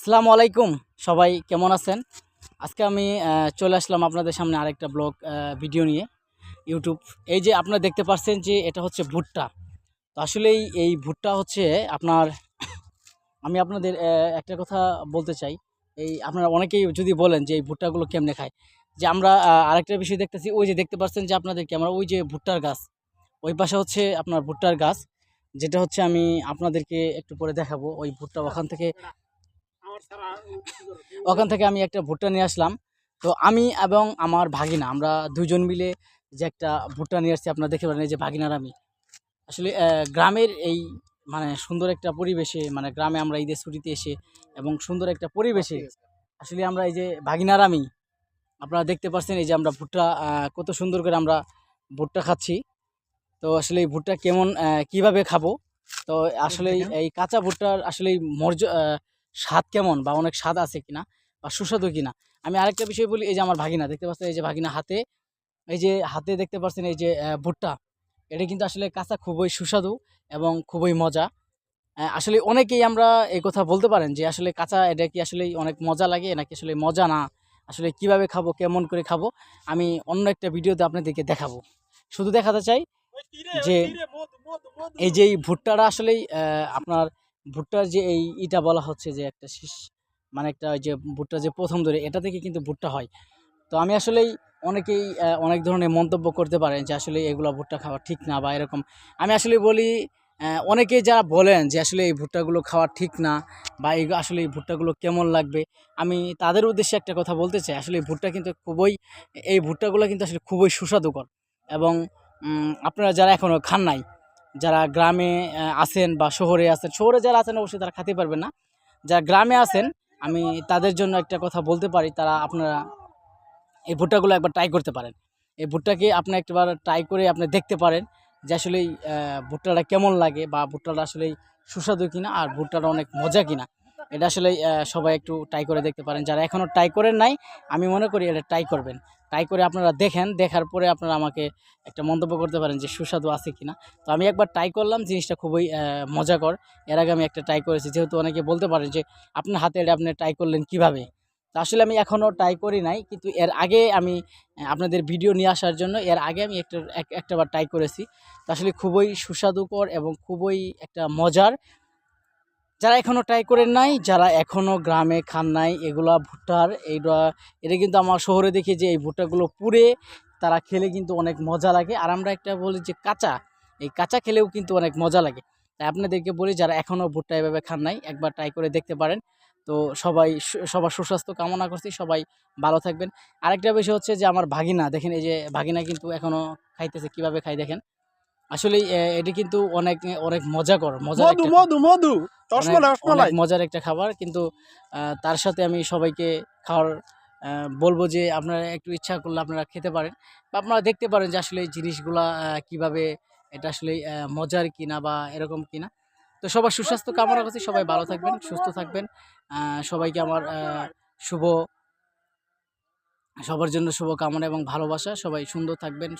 আসসালামু আলাইকুম। সবাই কেমন আছেন? আজকে আমি চলে আসলাম আপনাদের সামনে আরেকটা ব্লগ ভিডিও নিয়ে ইউটিউব। এই যে আপনারা দেখতে পাচ্ছেন যে এটা হচ্ছে ভুট্টা। তো আসলেই এই ভুট্টা হচ্ছে আপনার, আমি আপনাদের একটা কথা বলতে চাই। এই আপনারা অনেকেই যদি বলেন যে এই ভুট্টাগুলো কেমনে খায়? যে আমরা আরেকটা বিষয় দেখতেছি, ওই যে দেখতে পাচ্ছেন যে আপনাদেরকে আমরা ওই যে ভুট্টার গাছ। ওই পাশে হচ্ছে আপনার ভুট্টার গাছ। যেটা হচ্ছে আমি আপনাদেরকে একটু পরে দেখাবো। ওই ভুট্টা ওখান থেকে ওখান থেকে আমি একটা ভুট্টা নিয়ে আসলাম। তো আমি এবং আমার ভাগিনা আমরা দুজন মিলে যে একটা ভুট্টা নিয়ে আসছি আপনারা দেখতে পারেন এই যে ভাগিনার আমি। আসলে গ্রামের এই মানে সুন্দর একটা পরিবেশে মানে গ্রামে আমরা ঈদের ছুটিতে এসে এবং সুন্দর একটা পরিবেশে আসলে আমরা এই যে ভাগিনার আমি আপনারা দেখতে পাচ্ছেন এই যে আমরা ভুট্টা কত সুন্দর করে আমরা ভুট্টা খাচ্ছি। তো আসলে এই ভুট্টা কেমন কীভাবে খাব? তো আসলে এই কাঁচা ভুট্টার আসলে মর্য স্বাদ কেমন বা অনেক স্বাদ আছে কিনা বা সুস্বাদু কিনা? আমি আরেকটা বিষয় বলি এই যে আমার ভাগিনা দেখতে পাচ্ছেন এই যে ভাগিনা হাতে এই যে হাতে দেখতে পাচ্ছেন এই যে ভুট্টা এটা কিন্তু আসলে কাঁচা খুবই সুস্বাদু এবং খুবই মজা। আসলে অনেকেই আমরা এই কথা বলতে পারেন যে আসলে কাঁচা এটা কি আসলে অনেক মজা লাগে নাকি আসলে মজা না? আসলে কীভাবে খাব কেমন করে খাব? আমি অন্য একটা ভিডিওতে আপনাদেরকে দেখাবো। শুধু দেখাতে চাই যে এই যে এই ভুট্টাটা আসলেই আপনার ভুট্টার যে এই ইটা বলা হচ্ছে যে একটা শীষ মানে একটা ওই যে ভুট্টা যে প্রথম ধরে, এটা থেকে কিন্তু ভুট্টা হয়। তো আমি আসলেই অনেকেই অনেক ধরনের মন্তব্য করতে পারেন যে আসলে এগুলো ভুট্টা খাওয়া ঠিক না বা এরকম। আমি আসলে বলি অনেকেই যারা বলেন যে আসলে এই ভুট্টাগুলো খাওয়া ঠিক না বা এই আসলে এই ভুট্টাগুলো কেমন লাগবে, আমি তাদের উদ্দেশ্যে একটা কথা বলতে চাই। আসলে এই ভুট্টা কিন্তু খুবই, এই ভুট্টাগুলো কিন্তু আসলে খুবই সুস্বাদুকর এবং আপনারা যারা এখনও খান নাই যারা গ্রামে আছেন বা শহরে আছেন, শহরে যারা আছেন অবশ্যই তারা খেতে পারবেন না। যারা গ্রামে আছেন, আমি তাদের জন্য একটা কথা বলতে পারি, তারা আপনারা এই ভুট্টাগুলো একবার ট্রাই করতে পারেন। এই ভুট্টাকে আপনি একবার ট্রাই করে আপনি দেখতে পারেন যে আসলে ভুট্টাটা কেমন লাগে বা ভুট্টাটা আসলে সুস্বাদু কিনা আর ভুট্টাটা অনেক মজা কিনা। এটা আসলে সবাই একটু ট্রাই করে দেখতে পারেন। যারা এখনও ট্রাই করেন নাই, আমি মনে করি এটা ট্রাই করবেন। ট্রাই করে আপনারা দেখেন, দেখার পরে আপনারা আমাকে একটা মন্তব্য করতে পারেন যে সুস্বাদু আছে কিনা। তো আমি একবার ট্রাই করলাম, জিনিসটা খুবই মজাকর। এর আগে আমি একটা ট্রাই করেছি, যেহেতু অনেকে বলতে পারেন যে, আপনার হাতে এটা আপনি ট্রাই করলেন কীভাবে? তো আসলে আমি এখনও ট্রাই করি নাই, কিন্তু এর আগে আমি আপনাদের ভিডিও নিয়ে আসার জন্য এর আগে আমি একটা, এক- একটাবার ট্রাই করেছি। তো আসলে খুবই সুস্বাদুকর এবং খুবই একটা মজার যারা এখনও ট্রাই করেন নাই যারা এখনও গ্রামে খান নাই এগুলা ভুট্টার এইটা এটা কিন্তু আমার শহরে দেখি যে এই ভুট্টাগুলো পুড়ে তারা খেলে কিন্তু অনেক মজা লাগে। আর আমরা একটা বলি যে কাঁচা এই কাঁচা খেলেও কিন্তু অনেক মজা লাগে। তাই আপনাদেরকে বলি যারা এখনও ভুট্টা এভাবে খান নাই একবার ট্রাই করে দেখতে পারেন। তো সবাই সবার সুস্বাস্থ্য কামনা করছি সবাই ভালো থাকবেন। আরেকটা বিষয় হচ্ছে যে আমার ভাগিনা দেখেন এই যে ভাগিনা কিন্তু এখনও খাইতেছে কীভাবে খাই দেখেন? আসলে এটি কিন্তু অনেক অনেক মজাকর মজা মধু মধু মধু! অনেক- মজার একটা খাবার কিন্তু তার সাথে আমি সবাইকে খাওয়ার বলব যে আপনারা একটু ইচ্ছা করলে আপনারা খেতে পারেন বা আপনারা দেখতে পারেন যে আসলে এই জিনিসগুলা কীভাবে এটা আসলে মজার কিনা বা এরকম কিনা। তো সবার সুস্বাস্থ্য কামনা করছি সবাই ভালো থাকবেন সুস্থ থাকবেন। সবাইকে আমার শুভ সবার জন্য শুভ কামনা এবং ভালোবাসা। সবাই সুন্দর থাকবেন